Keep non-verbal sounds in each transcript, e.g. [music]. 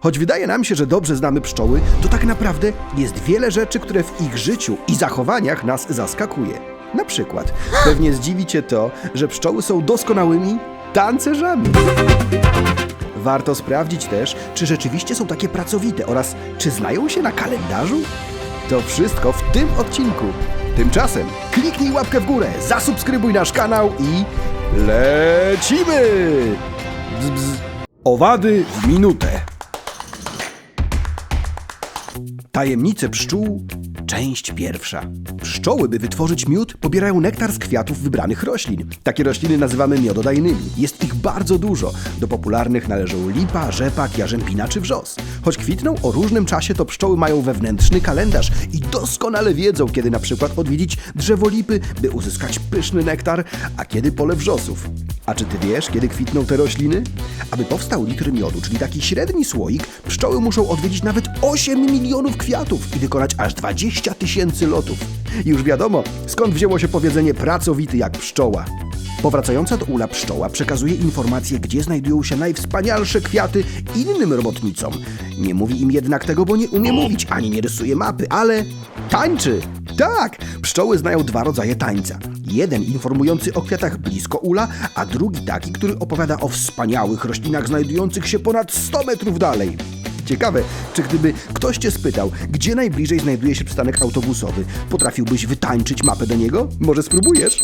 Choć wydaje nam się, że dobrze znamy pszczoły, to tak naprawdę jest wiele rzeczy, które w ich życiu i zachowaniach nas zaskakuje. Na przykład, [gasps] pewnie zdziwi Cię to, że pszczoły są doskonałymi tancerzami. Warto sprawdzić też, czy rzeczywiście są takie pracowite oraz czy znają się na kalendarzu? To wszystko w tym odcinku. Tymczasem kliknij łapkę w górę, zasubskrybuj nasz kanał i lecimy! Bzz, bzz. Owady w minutę. Tajemnice pszczół, część pierwsza. Pszczoły, by wytworzyć miód, pobierają nektar z kwiatów wybranych roślin. Takie rośliny nazywamy miododajnymi. Jest ich bardzo dużo. Do popularnych należą lipa, rzepak, jarzębina czy wrzos. Choć kwitną o różnym czasie, to pszczoły mają wewnętrzny kalendarz i doskonale wiedzą, kiedy na przykład odwiedzić drzewo lipy, by uzyskać pyszny nektar, a kiedy pole wrzosów. A czy ty wiesz, kiedy kwitną te rośliny? Aby powstał litr miodu, czyli taki średni słoik, pszczoły muszą odwiedzić nawet 8 milionów kwiatów i wykonać aż 20 tysięcy lotów. Już wiadomo, skąd wzięło się powiedzenie pracowity jak pszczoła. Powracająca do ula pszczoła przekazuje informacje, gdzie znajdują się najwspanialsze kwiaty innym robotnicom. Nie mówi im jednak tego, bo nie umie mówić, ani nie rysuje mapy, ale tańczy! Tak! Pszczoły znają dwa rodzaje tańca. Jeden informujący o kwiatach blisko ula, a drugi taki, który opowiada o wspaniałych roślinach znajdujących się ponad 100 metrów dalej. Ciekawe, czy gdyby ktoś cię spytał, gdzie najbliżej znajduje się przystanek autobusowy, potrafiłbyś wytańczyć mapę do niego? Może spróbujesz?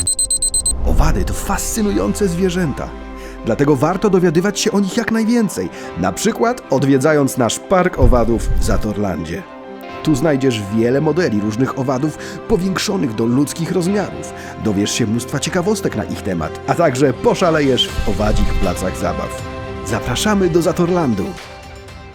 Owady to fascynujące zwierzęta. Dlatego warto dowiadywać się o nich jak najwięcej, na przykład odwiedzając nasz Park Owadów w Zatorlandzie. Tu znajdziesz wiele modeli różnych owadów powiększonych do ludzkich rozmiarów. Dowiesz się mnóstwa ciekawostek na ich temat, a także poszalejesz w owadzich placach zabaw. Zapraszamy do Zatorlandu.